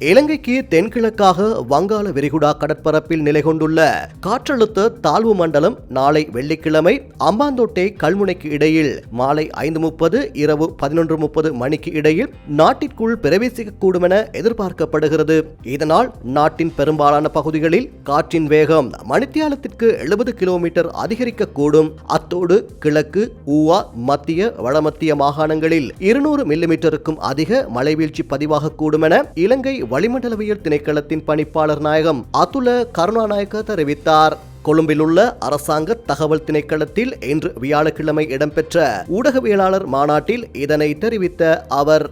இலங்கைக்கு தென்கிழக்காக வங்காள விரிகுடா கடற்பரப்பில் நிலை கொண்டுள்ள காற்றழுத்த தாழ்வு மண்டலம் நாளை வெள்ளிக்கிழமை அம்பாந்தோட்டை கல்முனைக்கு இடையில் மாலை ஐந்து முப்பது இரவு பதினொன்று முப்பது மணிக்கு இடையில் நாட்டிற்குள் பிரவேசிக்கக்கூடும் என எதிர்பார்க்கப்படுகிறது. இதனால் நாட்டின் பெரும்பாலான பகுதிகளில் காற்றின் வேகம் மணித்தியாலத்திற்கு எழுபது கிலோமீட்டர் அதிகரிக்கக்கூடும். அத்தோடு கிழக்கு ஊவா மத்திய வடமத்திய மாகாணங்களில் இருநூறு மில்லிமீட்டருக்கும் அதிக மழைவீழ்ச்சி பதிவாகக்கூடும் என இலங்கை வளிமண்டலவியல் திணைக்களத்தின் பணிப்பாளர் நாயகம் அதுல கருணாநாயக்க தெரிவித்தார் கொழும்பில் உள்ள அரசாங்க தகவல் திணைக்களத்தில் இன்று வியாழக்கிழமை இடம்பெற்ற ஊடகவியலாளர் மாநாட்டில் இதனை தெரிவித்த அவர்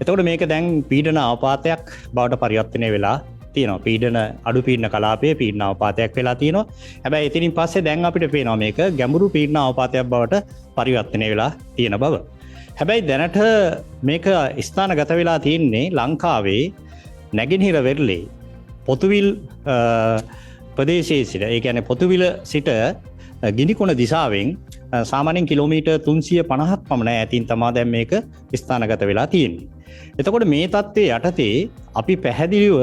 එතකොට මේක දැන් පීඩන ආපාතයක් බවට පරිවර්තනය වෙලා තියනවා පීඩන අඩු පීඩන කලාපය පීඩන අවපාතයක් වෙලා තියෙනවා හැබැයි ඉතිනින් පස්සේ දැන් අපිට පේනවා මේක ගැඹුරු පීඩන අවපාතයක් බවට පරිවර්තනය වෙලා තියෙන බව. හැබැයි දැනට මේක ස්ථාන ගත වෙලා තියෙන්නේ ලංකාවේ නැගෙනහිර වෙරලේ පොතුවිල් ප්‍රදේශයේ සිට ඒ ඇන පොතුවිල සිට ගිනිකොන දිසාවෙන් සාමානෙන් කිලෝමීට තුන්සිය පණහත් පමණ ඇතින් තමා දැම් මේක ස්ථානගත වෙලා තියෙන්නේ. එතකොට මේ තත්ත්වය යටතේ අපි පැහැදිලිව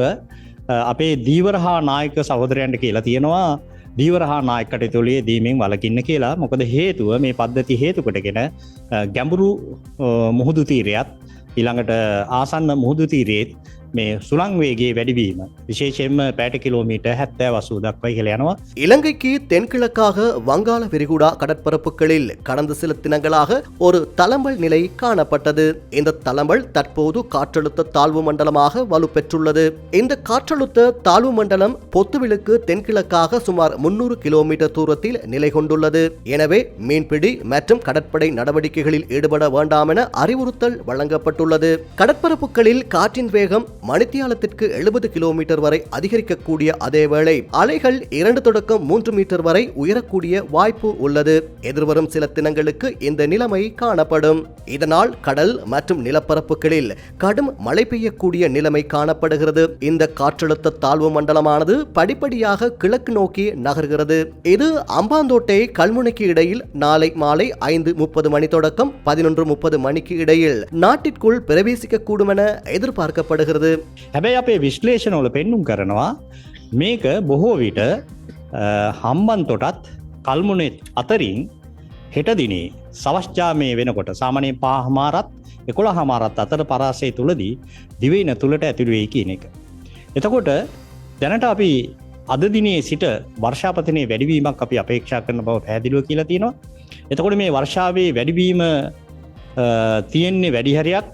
අපේ දීවර හා නායක සහෝදරයන්ට කියලා තියෙනවා දීවර හා නායකට තුළේ දීමෙන් වලකින්න කියලා මොකද හේතුව මේ පද්ධති හේතුකටගෙන ගැඹුරු මුහුදු තීරයත් ඉළඟට ආසන්න මුහුදු තීරේත් මේ සුළංවේගේ වැඩිවීම විශේෂයෙන්ම පැට කිලෝමීට හැත්තෑ වසූ දක්වයි කියල යනවා இலங்கைக்கு தென்கிழக்காக வங்காள விரிகுடா கடற்பரப்புகளில் கடந்த சில தினங்களாக ஒரு தளம்பல் நிலை காணப்பட்டது இந்த தளம்பல் தற்போது காற்றழுத்த தாழ்வு மண்டலமாக வலுப்பெற்றுள்ளது இந்த காற்றழுத்த தாழ்வு மண்டலம் பொத்துவிலுக்கு தென்கிழக்காக சுமார் முன்னூறு கிலோமீட்டர் தூரத்தில் நிலை கொண்டுள்ளது எனவே மீன்பிடி மற்றும் கடற்படை நடவடிக்கைகளில் ஈடுபட வேண்டாம் என அறிவுறுத்தல் வழங்கப்பட்டுள்ளது கடற்பரப்புகளில் காற்றின் வேகம் மணித்தியாலத்திற்கு எழுபது கிலோமீட்டர் வரை அதிகரிக்கக்கூடிய அதேவேளை அலைகள் இரண்டு தொடக்கம் மூன்று மீட்டர் வரை உயரக்கூடிய வாய்ப்பு உள்ளது. எதிர்வரும் சில தினங்களுக்கு இந்த நிலைமை காணப்படும். இதனால் கடல் மற்றும் நிலப்பரப்புகளில் கடும் மழை பெய்யக்கூடிய நிலைமை காணப்படுகிறது. இந்த காற்றழுத்த தாழ்வு மண்டலமானது படிப்படியாக கிழக்கு நோக்கி நகர்கிறது. இது அம்பாந்தோட்டை கல்முனைக்கு இடையில் நாளை மாலை ஐந்து முப்பது மணி தொடக்கம் பதினொன்று முப்பது மணிக்கு இடையில் நாட்டிற்குள் பிரவேசிக்கக்கூடும் என எதிர்பார்க்கப்படுகிறது. හැබැයි අපේ විශ්ලේෂණවල පෙන්නුම් කරනවා මේක බොහෝ විට හම්බන්තොටත් කල්මුණෙත් අතරින් හෙට දිනේ සවශ්ජාමය වෙනකොට සාමනය පාහමාරත් එකොළ හමාරත් අතර පරාසය තුළදී දිවයින තුළට ඇතුළුවේ කියන එක. එතකොට දැනට අපි අද දිනේ සිට වර්ෂාපතනය වැඩිවීමක් අපි අපේක්ෂා කරන බව පැදිලුව කියලා තියෙනවා. එතකොට මේ වර්ෂාවේ වැඩිවීම තියෙන්නේ වැඩිහරයක්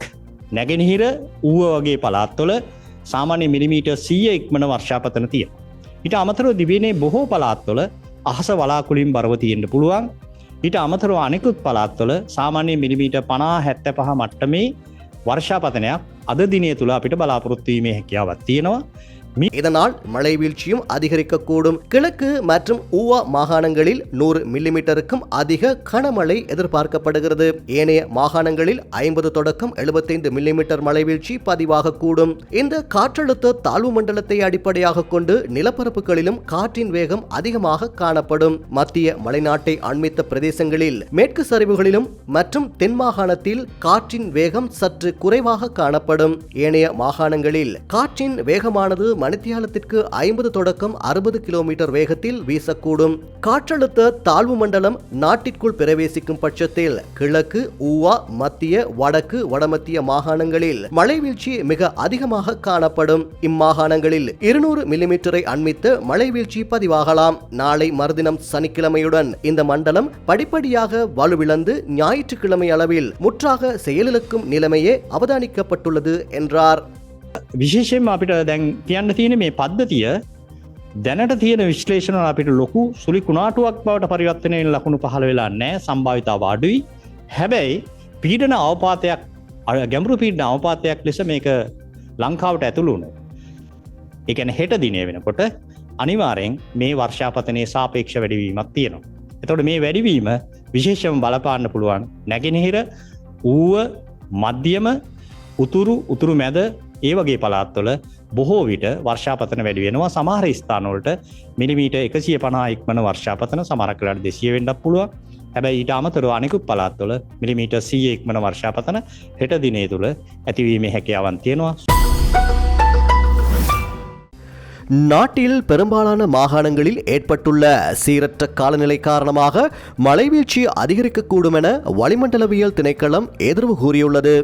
නැගෙනහිර ඌව වගේ පලාත්වොල සාමාන්‍ය මිලිමීට සීය ඉක්මන වර්ෂාපතන තිය. ඉට අමතරව දිවෙනේ බොහෝ පලාත්වොල අහස වලාකුලින් බරව තියෙන්ට පුළුවන් ඊට අමතරව අනෙකුත් පලාත්වොල සාමාන්‍ය මිලිමීට පනා හැත්ත පහ මට්ටමේ වර්ෂාපතනයක් අද දිනය තුළ අපිට බලාපොරොත්තුවීමේ හැකියාවත් තියෙනවා இதனால் மழை வீழ்ச்சியும் அதிகரிக்கக்கூடும். கிழக்கு மற்றும் ஊவா மாகாணங்களில் நூறு மில்லிமீட்டருக்கும் அதிக கனமழை எதிர்பார்க்கப்படுகிறது. ஏனைய மாகாணங்களில் ஐம்பது தொடக்கம் எழுபத்தைந்து மில்லிமீட்டர் மழை வீழ்ச்சி பதிவாகக்கூடும். இந்த காற்றழுத்த தாழ்வு மண்டலத்தை அடிப்படையாக கொண்டு நிலப்பரப்புகளிலும் காற்றின் வேகம் அதிகமாக காணப்படும். மத்திய மலைநாட்டை அண்மித்த பிரதேசங்களில் மேற்கு சரிவுகளிலும் மற்றும் தென் மாகாணத்தில் காற்றின் வேகம் சற்று குறைவாக காணப்படும். ஏனைய மாகாணங்களில் காற்றின் வேகமானது மணித்தியாலத்திற்கு ஐம்பது தொடக்கம் அறுபது கிலோமீட்டர் வேகத்தில் வீசக்கூடும். காற்றழுத்த தாழ்வு மண்டலம் நாட்டிற்குள் பிரவேசிக்கும் பட்சத்தில் கிழக்கு ஊவா மத்திய வடக்கு வடமத்திய மாகாணங்களில் மழை வீழ்ச்சி மிக அதிகமாக காணப்படும். இம்மாகாணங்களில் இருநூறு மில்லிமீட்டரை அண்மித்து மழை வீழ்ச்சி பதிவாகலாம். நாளை மறுதினம் சனிக்கிழமையுடன் இந்த மண்டலம் படிப்படியாக வலுவிழந்து ஞாயிற்றுக்கிழமை அளவில் முற்றாக செயலிழக்கும் நிலைமையே அவதானிக்கப்பட்டுள்ளது என்றார். විශේෂයෙන් අපිට දැන් කියන්න තියෙන මේ පද්ධතිය දැනට තියෙන විශ්ලේෂණ අපිට ලොකු සුළි කුණාටුවක් බවට පරිවර්තනයෙන් ලකුණු පහළ වෙලා නෑ සම්භාවිතාව අඩුයි හැබැයි පීඩන අවපාතයක් ගැඹරු පීඩන අවපාතයක් ලෙස මේක ලංකාවට ඇතුළුණ එකන හෙට දිනය වෙනකොට අනිවාරයෙන් මේ වර්ෂාපතනය සාපේක්ෂ වැඩිවීමක් තියෙනවා. එතොට මේ වැඩිවීම විශේෂම බලපාන්න පුළුවන් නැගෙනහිර ඌව මධ්‍යම උතුරු උතුරු මැද ඒ වගේ පලාත්වල බොහෝ විට වර්ෂාපතන වැඩි වෙනවා සමහර ස්ථානවලට මිලිමීට එකසිය පනා ඉක්මන වර්ෂාපතන සමරක්ලට දෙසිය වෙන්ඩක් පුළුව හැබැයි ඊට අමතර අනෙකුත් පලාත්වල මිලිමීට සීය ඉක්මන වර්ෂාපතන හෙට දිනේ තුළ ඇතිවීම හැකියාවන් තියෙනවා. நாட்டில் பெரும்பாலான மாகாணங்களில் ஏற்பட்டுள்ள சீரற்ற காலநிலை காரணமாக மழைவீழ்ச்சி அதிகரிக்கக்கூடும் என வளிமண்டலவியல் திணைக்களம் எதிர்வு கூறியுள்ளது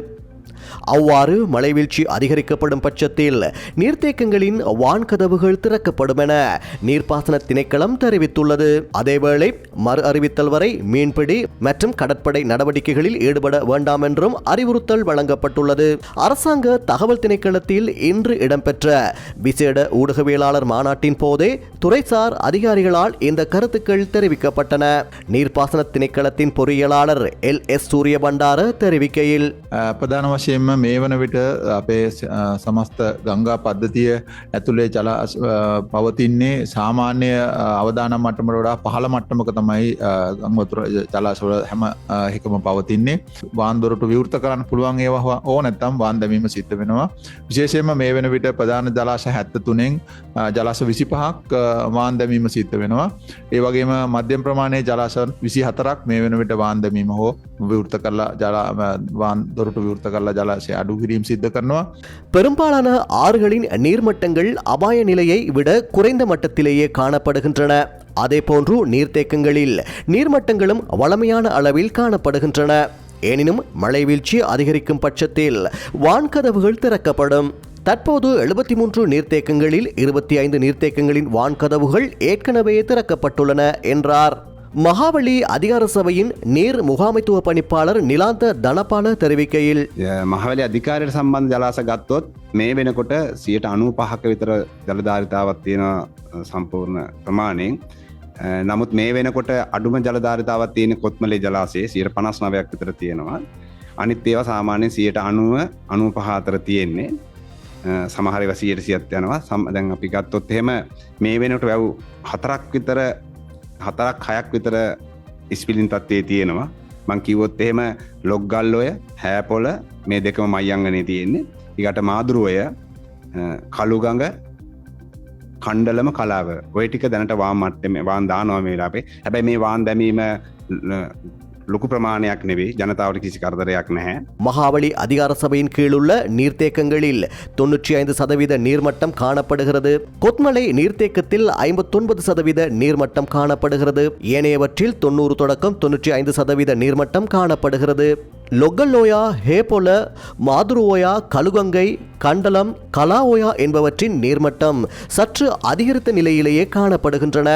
அவ்வாறு மழைவீழ்ச்சி அதிகரிக்கப்படும் பட்சத்தில் நீர்த்தேக்கங்களின் வான்கதவுகள் திறக்கப்படும் என நீர்ப்பாசன திணைக்களம் தெரிவித்துள்ளது. அதேவேளை மறு அறிவித்தல் வரை மீன்பிடி மற்றும் கடற்படை நடவடிக்கைகளில் ஈடுபட வேண்டாம் என்றும் அறிவுறுத்தல் வழங்கப்பட்டுள்ளது. அரசாங்க தகவல் திணைக்களத்தில் இன்று இடம்பெற்ற விசேட ஊடகவியலாளர் மாநாட்டின் போதே துறைசார் அதிகாரிகளால் இந்த கருத்துக்கள் தெரிவிக்கப்பட்டன. நீர்ப்பாசன திணைக்களத்தின் பொறியியலாளர் எல் எஸ் சூரியபண்டார தெரிவிக்கையில் பிரதான වශයෙන්ම මේ වන විට අපේ ස- අ, සමස්ත ගංගා පද්ධතිය ඇතුළේ ජල අස්- අ, පවතින්නේ සාමාන්‍ය අ, අවදානම් මට්ටමට වඩා පහළ මට්ටමක තමයි අ, ගංවතුර ජලාශවල හැම අ, හිකම පවතින්නේ. වාන්දොරට විවෘත කරන්න පුළුවන් ඒවා ඕ නැත්තම් වාන් දැමීම සිද්ධ වෙනවා. විශේෂයෙන්ම මේ වෙන විට ප්‍රධාන ජලාශ හැත්ත තුනෙන් ජලාස විසි පහක් වාන් දැමීම සිද්ධ වෙනවා. ඒ වගේම මධ්‍යම ප්‍රමාණය ජලාශන් විසි හතරක් මේ වෙන විට වාන් දැමීම හෝ විවෘත කරලා ජලා වාන් දොරට විවෘත කරලා ජලාශය අඩු කිරීම් සිද්ධ කරනවා பெரும்பாலான ஆறுகளின் நீர்மட்டங்கள் அபாய நிலையை விட குறைந்த மட்டத்திலேயே காணப்படுகின்றன அதேபோன்று நீர்த்தேக்கங்களில் நீர்மட்டங்களும் வளமையான அளவில் காணப்படுகின்றன எனினும் மழைவீழ்ச்சி அதிகரிக்கும் பட்சத்தில் வான்கதவுகள் திறக்கப்படும் தற்போது எழுபத்தி மூன்று நீர்த்தேக்கங்களில் இருபத்தி ஐந்து நீர்த்தேக்கங்களின் வான்கதவுகள் ஏற்கனவே திறக்கப்பட்டுள்ளன என்றார் மகாவலி அதிகார சபையின் நீர் முகாமைத்துவ பணிப்பாளர் நிலாந்த தனபால தெரிவிக்கையில் මහවැලි අධිකාරයට සම්බන්ධ ජලාස ගත්තොත් මේ වෙනකොට සියට අනු පහක විතර ජලධාරිතාවත් තියෙන සම්පූර්ණ ප්‍රමාණයෙන් අ, නමුත් මේ වෙනකොට අඩුම ජලධාරිතාවත් තියෙන කොත්මලේ ජලාසේ සියට පනස් නවයක් විතර තියෙනවා අනිත් ඒවා සාමාන්‍ය සියට අනුව අනු පහතර තියෙන්නේ අ, සමහරව සියට සියත් යනවා සම් දැන් අපි ගත්තොත් එහෙම මේ වෙනට වැව් හතරක් විතර හතරක් හයක් විතර ඉස්පිලින් තත්වේ තියෙනවා. මං කිවොත් එහෙම ලොග්ගල්ලොය හෑපොල මේ දෙකම මයිංගනේ තියෙන්නේ. ඉකට මාදුරුවය අ, කළුගඟ කණ්ඩලම කලාව. ඔය ටික දැනට වාම් මට්ටම වාන් දානවාමේලා අපේ හැබැයි මේ වාන් දැමීම ල- ලොකු ප්‍රමාණයක් නෙවේ ජනතාවට කිසි කරදරයක් නැහැ மகாவலி அதிகார சபையின் கீழுள்ள நீர்த்தேக்கங்களில் தொன்னூற்றி ஐந்து சதவீத நீர்மட்டம் காணப்படுகிறது கொத்மலை நீர்த்தேக்கத்தில் ஐம்பத்தொன்பது சதவீத நீர்மட்டம் காணப்படுகிறது ஏனையவற்றில் தொண்ணூறு தொடக்கம் தொன்னூற்றி ஐந்து சதவீத நீர்மட்டம் காணப்படுகிறது லொகல்லோயா ஹேபோல மாதுருவோயா கலுகங்கை கண்டலம் கலாவோயா என்பவற்றின் நீர்மட்டம் சற்று அதிகரித்த நிலையிலேயே காணப்படுகின்றன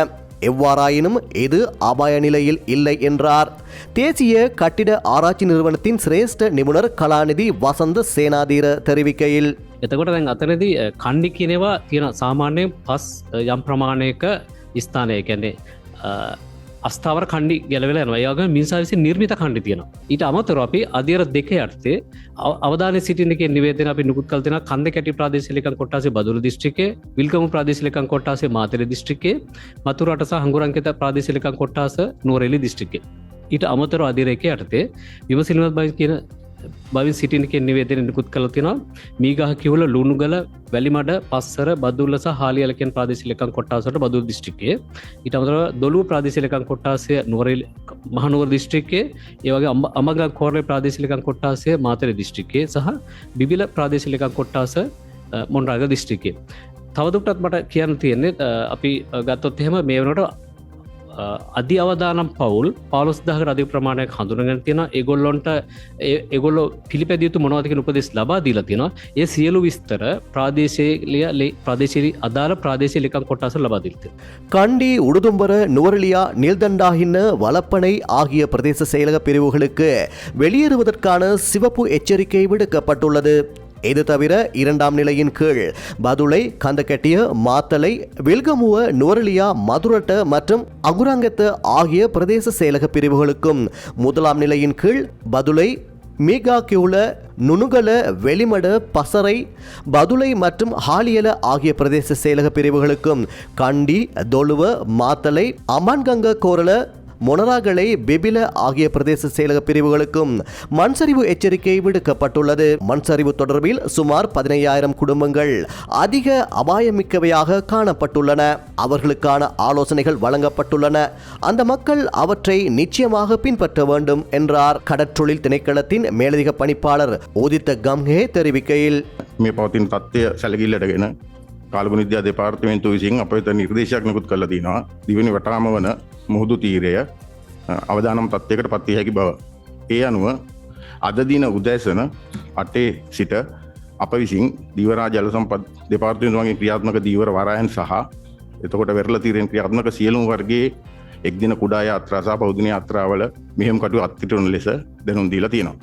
எவ்வாறாயினும் இது அபாய நிலையில் இல்லை என்றார் தேசிய கட்டிட ஆராய்ச்சி நிறுவனத்தின் சிரேஷ்ட நிபுணர் கலாநிதி வசந்த சேனாதீர தெரிவிக்கையில் එතකොට දැන් අතරදි අ, කණ්ඩි කියනවා තියෙන සාමාන්‍යයෙන් පස් අ, යම් ප්‍රමාණයක ස්ථානය කැන්නේ අස්ථාවර කණ්ඩි ගැලවෙල යනවයාග මිනිසා විසි නිර්මිත කණ්ඩි තියෙන ඊට අමතර අපි අධියර දෙක අර්ථය අවධාන සිටිනක නිවේදන අපි නිකුත් කල්තින කන්ද කැටි ප්‍රදේශලිකන් කොටසේ බදුරු දිස්ත්‍රිකේ විල්කම ප්‍රදේශලිකන් කොටසේ මාතර දිස්ත්‍රිකේ මතුරට සහ හංගුරංකිත ප්‍රදේශලිකන් කොට්ටාස නුවරෙලි දිස්ත්‍රිකේ ඊට අමතර අධිරේක යටතේ විමසිල්මත් බයි කියන බවින් සිටිනක නිවේදන නිකුත් කලතිනවා මීගහ කිවල ලුණුගල වැලිමඩ පස්සර බදුල්ලස හාලියලකෙන් ප්‍රදේශලකන් කොට්ටාසට බදු දිස්ට්‍රිකේ ඉට අමතර දොලු ප්‍රදේශලකන් කොට්ටාසය නොරල් මහනුවර දිස්ට්‍රික්කේ ඒවගේ අමග කෝරය ප්‍රදේශලකන් කොට්ටාසය මාතර දිස්ට්‍රිකේ සහ බිබිල ප්‍රදේශලකන් කොට්ටාස මොන්රාග දිස්ට්‍රිකේ තවදුටත් මට කියන්න තියෙන්නේ අ, අපි අ, ගත්තොත් එහෙම මේ වනට අධි අවදානම් පවුල් පවලොස් දහ අධි ප්‍රමාණයක් හඳුනගෙන තියෙන එගොල්ලොන්ට එගොල්ලො පිළිපැදියුතු මොනවතික උපදෙස් ලබා දීලා තියෙනවා ඒ සියලු විස්තර ප්‍රාදේශයලිය ප්‍රදේශරි අදාළ ප්‍රදේශලිකම් කොටස ලබාදිල්ත. கண்டி உடுதும்பர நுவரலியா நீல்தண்டாகின்ன வலப்பனை ஆகிய பிரதேச செயலக பிரிவுகளுக்கு வெளியேறுவதற்கான சிவப்பு எச்சரிக்கை விடுக்கப்பட்டுள்ளது இது தவிர இரண்டாம் நிலையின் கீழ் பதுளை கந்தக்கட்டிய மாத்தலை வில்கமுவ நுவரலியா மதுரட்ட மற்றும் அங்குராங்கத்த ஆகிய பிரதேச செயலக பிரிவுகளுக்கும் முதலாம் நிலையின் கீழ் பதுளை மீகா கியூல நுணுகல வெளிமட பசறை பதுளை மற்றும் ஹாலியல ஆகிய பிரதேச செயலக பிரிவுகளுக்கும் கண்டி தொழுவ மாத்தலை அமான்கங்க கோரல மொனராகலை பெபில ஆகிய பிரதேச செயலக பிரிவுகளுக்கும் மண்சரிவு எச்சரிக்கை விடுக்கப்பட்டுள்ளது. மண்சரிவு தொடர்பில் சுமார் பதினையாயிரம் குடும்பங்கள் அதிக அபாயமிக்கவையாக காணப்பட்டுள்ளன. அவர்களுக்கான ஆலோசனைகள் வழங்கப்பட்டுள்ளன. அந்த மக்கள் அவற்றை நிச்சயமாக பின்பற்ற வேண்டும் என்றார். கடற்றொழில் திணைக்களத்தின் மேலதிக பணிப்பாளர் ஓதித்த கம்ஹே தெரிவிக்கையில் මේ පවතින තත්ත්වය සැලකිල්ලටගෙන කාලගුනිද්‍යා දෙපාර්තමේන්තු විසින් අප වෙත නිර්දේශයක් නිකුත් කළ තිනවා දිවනි වටාම වන මුහුදු තීරය අ, අවදානම් තත්වයකට පත්තිය හැකි බව. ඒ අනුව අදදින උදෑසන අටේ සිට අප විසින් දීවරා ජල සම්පත් දෙපාර්තමේන්තුවගේ ක්‍රියාත්මක දීවර වරයන් සහ එතකොට වෙරල තීරෙන් ක්‍රියාත්මක සියලුම් වර්ගේ එක්දින කුඩා යාත්‍රාසා පෞද්ගන යාත්‍රාවල මෙහෙම කටු අත්තිටුන් ලෙස දැනුම් දීලා තියෙනවා.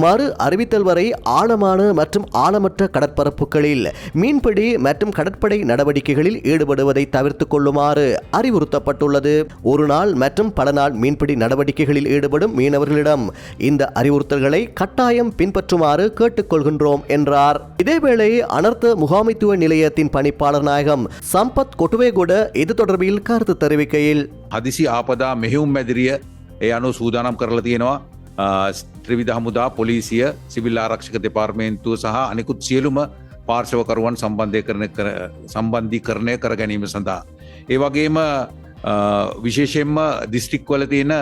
மறு அறிவித்தல் வரை ஆழமான மற்றும் ஆழமற்ற கடற்பரப்புகளில் மீன்பிடி மற்றும் கடற்படை நடவடிக்கைகளில் ஈடுபடுவதை தவிர்த்துக் கொள்ளுமாறு அறிவுறுத்தப்பட்டுள்ளது ஒரு நாள் மற்றும் பல நாள் மீன்பிடி நடவடிக்கைகளில் ஈடுபடும் மீனவர்களிடம் இந்த அறிவுறுத்தல்களை கட்டாயம் பின்பற்றுமாறு கேட்டுக்கொள்கின்றோம் என்றார் இதேவேளை அனர்த்த முகாமைத்துவ நிலையத்தின் பணிப்பாளர் நாயகம் சம்பத் கொட்டுவேகூட இது தொடர்பில் கருத்து தெரிவிக்கையில் හදිසි ආපදා මෙහෙවුම් මැදිරිය ඒ අනු සූදානම් කරලා තියෙනවා ත්‍රවිධ හමුදා පොලිසිය සිවිල් ආරක්ෂක දෙපාර්මේන්තුව සහ අනෙකුත් සියලුම පාර්ශවකරුවන් සම්බන්ධය කරන කර සම්බන්ධී කරණය කර ගැනීම සඳහා. ඒ වගේම අ, විශේෂයෙන්ම දිස්ත්‍රික්වල තියෙන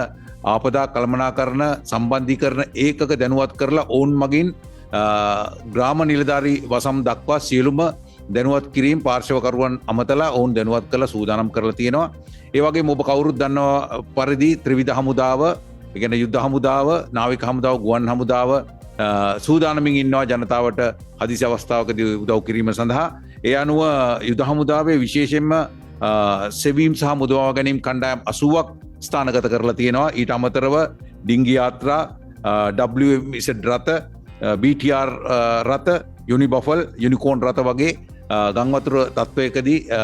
ආපදා කළමනා කරන සම්බන්ධී කරන ඒකක දැනුවත් කරලා ඔවුන් මගින් අ, ග්‍රාම නිලධාරී වසම් දක්වා සියලුම දැනුවත් කිරීම් පාර්ශවකරුවන් අමතලා ඔවුන් දැනුවත් කළ සූදානම් කරලා තියෙනවා. ඒවගේ මොබ කවුරුත් දන්නවා පරිදි ත්‍රවිධ හමුදාව එකන යුද්ධ හමුදාව නාවික හමුදාව ගුවන් හමුදාව අ, සූදානමින් ඉන්නවා ජනතාවට හදිසි අවස්ථාවකද උදව් කිරීම සඳහා. ඒ අනුව යුද හමුදාවේ විශේෂෙන්ම අ, සෙවීම් සහ මුදවා ගැනීම් කණ්ඩායම් අසුවක් ස්ථානගත කරලා තියෙනවා ඊට අමතරව ඩිංගි යාත්‍රා WZ රත BTR රත යුනි බොෆල් යුනිකෝන් රත වගේ අ, ගංවතුර තත්ත්වයකදී අ,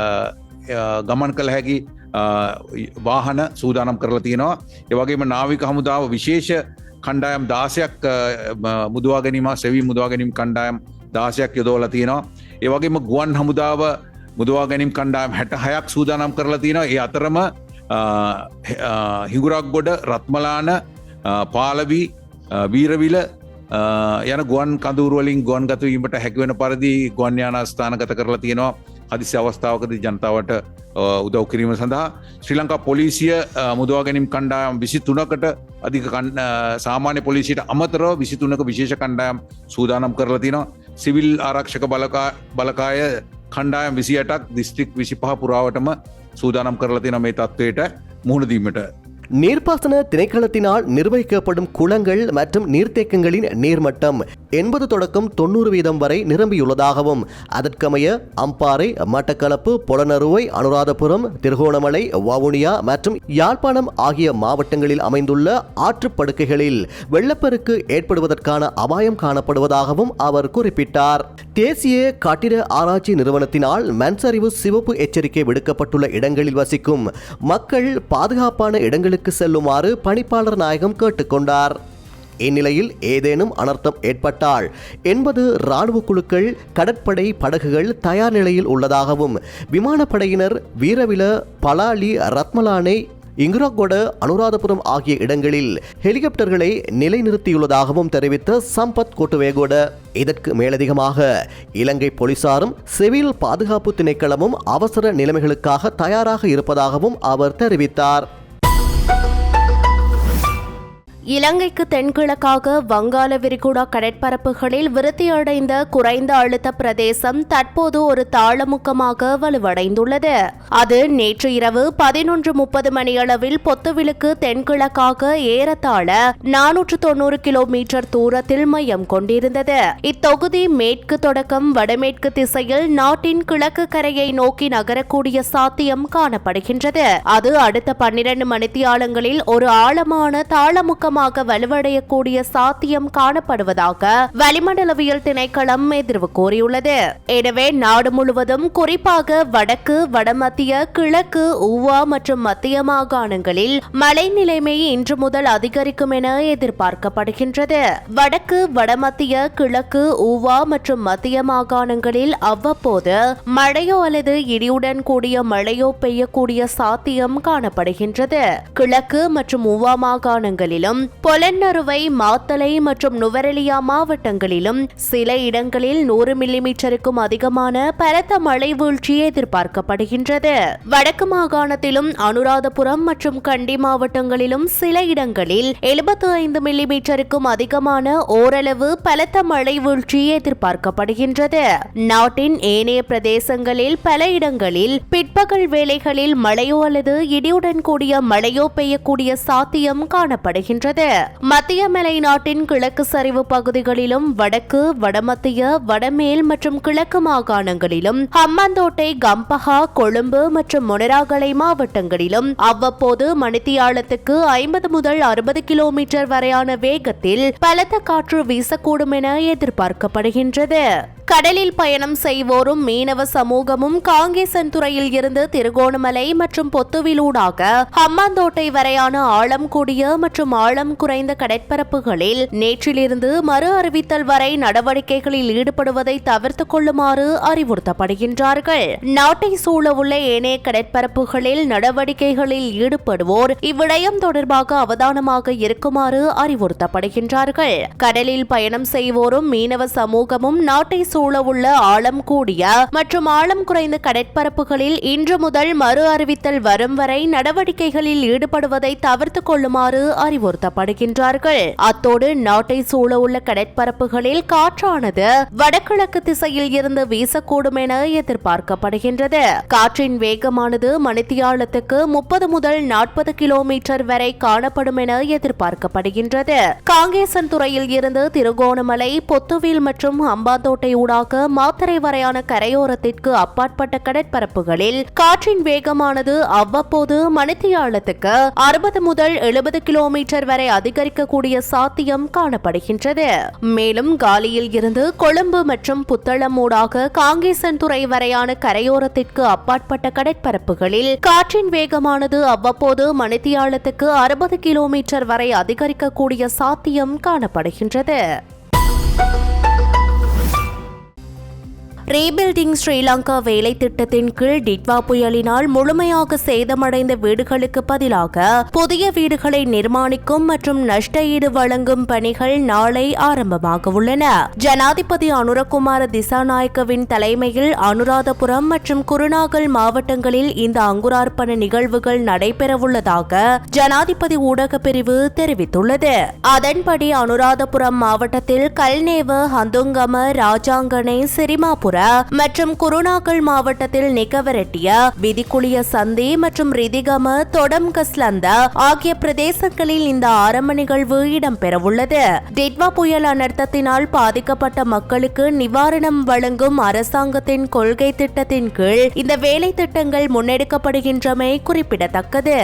අ, ගමන් කළ හැකි අ, වාහන සූදානම් කරලා තියෙනවා. ඒවගේම නාවික හමුදාව විශේෂ කණ්ඩායම් දාසයක් මුදවා ගැනීම සෙවී මුදවා ගැනීම් කණ්ඩායම් දාසයක් යොදෝල තියෙනවා. ඒවගේම ගුවන් හමුදාව මුදවා ගැනීම් කණ්ඩායම් හැට හයක් සූදානම් කරලා තියෙනවා. ඒ අතරම අ, අ, හිගුරක් ගොඩ රත්මලාන අ, පාලවී අ, වීරවිල අ, යන ගුවන් කඳුරුවලින් ගොන් ගතවීමට හැකිවෙන පරිදි ගොන්්‍යාන ස්ථානගත කරලා තියෙනවා. හදිසි අවස්ථාවකද ජනතාවට අ, උදව් කිරීම සඳහා ශ්‍රී ලංකා පොලිසිය අ, මුදවා ගැනීම් කණ්ඩායම් විසි තුනකට අධික කණ්ඩ- අ, සාමාන්‍ය පොලිසිට අමතරව විසි තුනක විශේෂ කණ්ඩායම් සූදානම් කරලා තිනවා. සිවිල් ආරක්ෂක බලකා බලකාය කණ්ඩායම් විසියටක් දිස්ත්‍රික් විසිපහ පුරාවටම සූදානම් කරලා තින මේ තත්ත්වයට මුහුණදීමට நீர்ப்பாசன திணைக்களத்தினால் நிர்வகிக்கப்படும் குளங்கள் மற்றும் நீர்த்தேக்கங்களின் நீர்மட்டம் எண்பது தொடக்கம் தொண்ணூறு வீதம் வரை நிரம்பியுள்ளதாகவும் அதற்கமைய அம்பாறை மட்டக்களப்பு பொலனறுவை அனுராதபுரம் திருகோணமலை வவுனியா மற்றும் யாழ்ப்பாணம் ஆகிய மாவட்டங்களில் அமைந்துள்ள ஆற்றுப்படுக்கைகளில் வெள்ளப்பெருக்கு ஏற்படுவதற்கான அபாயம் காணப்படுவதாகவும் அவர் குறிப்பிட்டார். தேசிய கட்டிட ஆராய்ச்சி நிறுவனத்தினால் மண்சரிவு சிவப்பு எச்சரிக்கை விடுக்கப்பட்டுள்ள இடங்களில் வசிக்கும் மக்கள் பாதுகாப்பான இடங்களுக்கு செல்லுமாறு பணிப்பாளர் நாயகம் கேட்டுக்கொண்டார். இந்நிலையில் ஏதேனும் அனர்த்தம் ஏற்பட்டால் எண்பது இராணுவ குழுக்கள் கடற்படை படகுகள் தயார் நிலையில் உள்ளதாகவும் விமானப்படையினர் வீரவில பலாலி ரத்மலானை இங்குராகொட அனுராதபுரம் ஆகிய இடங்களில் ஹெலிகாப்டர்களை நிலைநிறுத்தியுள்ளதாகவும் தெரிவித்த சம்பத் கோட்டுவேகோட. இதற்கு மேலதிகமாக இலங்கை போலீசாரும் சிவில் பாதுகாப்பு திணைக்களமும் அவசர நிலைமைகளுக்காக தயாராக இருப்பதாகவும் அவர் தெரிவித்தார். இலங்கைக்கு தென்கிழக்காக வங்காள விரிகுடா கடற்பரப்புகளில் விருத்தியடைந்த குறைந்த அழுத்த பிரதேசம் தற்போது ஒரு தாளமுக்கமாக வலுவடைந்துள்ளது. அது நேற்று இரவு பதினொன்று முப்பது மணியளவில் பொத்துவிலுக்கு தென்கிழக்காக ஏறத்தாழ நானூற்று தொண்ணூறு கிலோமீட்டர் தூரத்தில் மையம் கொண்டிருந்தது. இத்தொகுதி மேற்கு தொடக்கம் வடமேற்கு திசையில் நாட்டின் கிழக்கு கரையை நோக்கி நகரக்கூடிய சாத்தியம் காணப்படுகின்றது. அது அடுத்த பன்னிரண்டு மணித்தியாலங்களில் ஒரு ஆழமான தாளமுக்கமாக வலுவடையக்கூடிய சாத்தியம் காணப்படுவதாக வளிமண்டலவியல் திணைக்களம் எதிர்வு கூறியுள்ளது. எனவே நாடு முழுவதும் குறிப்பாக வடக்கு வடமத்திய கிழக்கு ஊவா மற்றும் மத்திய மாகாணங்களில் மழை நிலைமை இன்று முதல் அதிகரிக்கும் என எதிர்பார்க்கப்படுகின்றது. வடக்கு வடமத்திய கிழக்கு ஊவா மற்றும் மத்திய மாகாணங்களில் அவ்வப்போது மழையோ அல்லது இடியுடன் கூடிய மழையோ பெய்யக்கூடிய சாத்தியம் காணப்படுகின்றது. கிழக்கு மற்றும் ஊவா மாகாணங்களிலும் பொலன்னறுவை மாத்தலை மற்றும் நுவரெலியா மாவட்டங்களிலும் சில இடங்களில் நூறு மில்லிமீட்டருக்கும் அதிகமான பலத்த மழை வீழ்ச்சி எதிர்பார்க்கப்படுகின்றது. வடக்கு மாகாணத்திலும் அனுராதபுரம் மற்றும் கண்டி மாவட்டங்களிலும் சில இடங்களில் எழுபத்து ஐந்து மில்லிமீட்டருக்கும் அதிகமான ஓரளவு பலத்த மழை வீழ்ச்சி எதிர்பார்க்கப்படுகின்றது. நாட்டின் ஏனைய பிரதேசங்களில் பல இடங்களில் பிற்பகல் வேளைகளில் மழையோ அல்லது இடியுடன் கூடிய மழையோ பெய்யக்கூடிய சாத்தியம் காணப்படுகின்றது. மத்திய மலை நாட்டின் கிழக்கு சரிவு பகுதிகளிலும் வடக்கு வடமத்திய வடமேல் மற்றும் கிழக்கு மாகாணங்களிலும் ஹம்மந்தோட்டை கம்பஹா கொழும்பு மற்றும் மொனராகலை மாவட்டங்களிலும் அவ்வப்போது மணித்தியாலத்துக்கு ஐம்பது முதல் அறுபது கிலோமீட்டர் வரையான வேகத்தில் பலத்த காற்று வீசக்கூடும் என எதிர்பார்க்கப்படுகின்றது. கடலில் பயணம் செய்வோரும் மீனவ சமூகமும் காங்கேசன்துறையில் இருந்து திருகோணமலை மற்றும் பொத்துவிலூடாக ஹம்மாந்தோட்டை வரையான ஆழம் கூடிய மற்றும் ஆழம் குறைந்த கடற்பரப்புகளில் நேற்றிலிருந்து மறு அறிவித்தல் வரை நடவடிக்கைகளில் ஈடுபடுவதை தவிர்த்துக் கொள்ளுமாறு அறிவுறுத்தப்படுகின்றார்கள். நாட்டை சூழவுள்ள ஏனைய கடற்பரப்புகளில் நடவடிக்கைகளில் ஈடுபடுவோர் இவ்விடயம் தொடர்பாக அவதானமாக இருக்குமாறு அறிவுறுத்தப்படுகின்றார்கள். கடலில் பயணம் செய்வோரும் மீனவ சமூகமும் நாட்டை சூழவுள்ள ஆழம் கூடிய மற்றும் ஆழம் குறைந்த கடற்பரப்புகளில் இன்று முதல் மறு அறிவித்தல் வரும் வரை நடவடிக்கைகளில் ஈடுபடுவதை தவிர்த்துக் கொள்ளுமாறு அறிவுறுத்தப்படுகின்றார்கள் அத்தோடு நாட்டை சூழவுள்ள கடற்பரப்புகளில் காற்றானது வடகிழக்கு திசையில் இருந்து வீசக்கூடும் என எதிர்பார்க்கப்படுகின்றது. காற்றின் வேகமானது மணித்தியாலத்துக்கு முப்பது முதல் நாற்பது கிலோமீட்டர் வரை காணப்படும் என எதிர்பார்க்கப்படுகின்றது. காங்கேசன் துறையில் இருந்து திருகோணமலை பொத்துவில் மற்றும் அம்பாந்தோட்டை ஊடாக மாத்தரை வரையான கரையோரத்திற்கு அப்பாற்பட்ட கடற்பரப்புகளில் காற்றின் வேகமானது அவ்வப்போது மணித்தியாலத்துக்கு அறுபது முதல் எழுபது கிலோமீட்டர் வரை அதிகரிக்கக்கூடிய சாத்தியம் காணப்படுகின்றது. மேலும் காலியில் இருந்து கொழும்பு மற்றும் புத்தளம் ஊடாக காங்கேசன்துறை வரையான கரையோரத்திற்கு அப்பாற்பட்ட கடற்பரப்புகளில் காற்றின் வேகமானது அவ்வப்போது மணித்தியாலத்துக்கு அறுபது கிலோமீட்டர் வரை அதிகரிக்கக்கூடிய சாத்தியம் காணப்படுகின்றது. ரீபில்டிங் ஸ்ரீலங்கா வேலை திட்டத்தின் கீழ் டிட்வா புயலினால் முழுமையாக சேதமடைந்த வீடுகளுக்கு பதிலாக புதிய வீடுகளை நிர்மாணிக்கும் மற்றும் நஷ்ட ஈடு வழங்கும் பணிகள் நாளை ஆரம்பமாக உள்ளன. ஜனாதிபதி அனுரகுமார திசாநாயக்கவின் தலைமையில் அனுராதபுரம் மற்றும் குருநாகல் மாவட்டங்களில் இந்த அங்குரார்ப்பண நிகழ்வுகள் நடைபெறவுள்ளதாக ஜனாதிபதி ஊடக பிரிவு தெரிவித்துள்ளது. அதன்படி அனுராதபுரம் மாவட்டத்தில் கல்நேவ ஹந்துங்கம ராஜாங்கனை சிரிமாபுரம் மற்றும் குருணாகல் மாவட்டத்தில் நிகவரட்டிய விதிக்குளிய சந்தி மற்றும் ரிதிகம தொடம்கஸ்லந்த ஆகிய பிரதேசங்களில் இந்த ஆரம்ப நிகழ்வு இடம்பெறவுள்ளது டிட்வா புயல் அனர்த்தத்தினால் பாதிக்கப்பட்ட மக்களுக்கு நிவாரணம் வழங்கும் அரசாங்கத்தின் கொள்கை திட்டத்தின் கீழ் இந்த வேலை திட்டங்கள் முன்னெடுக்கப்படுகின்றமை குறிப்பிடத்தக்கது.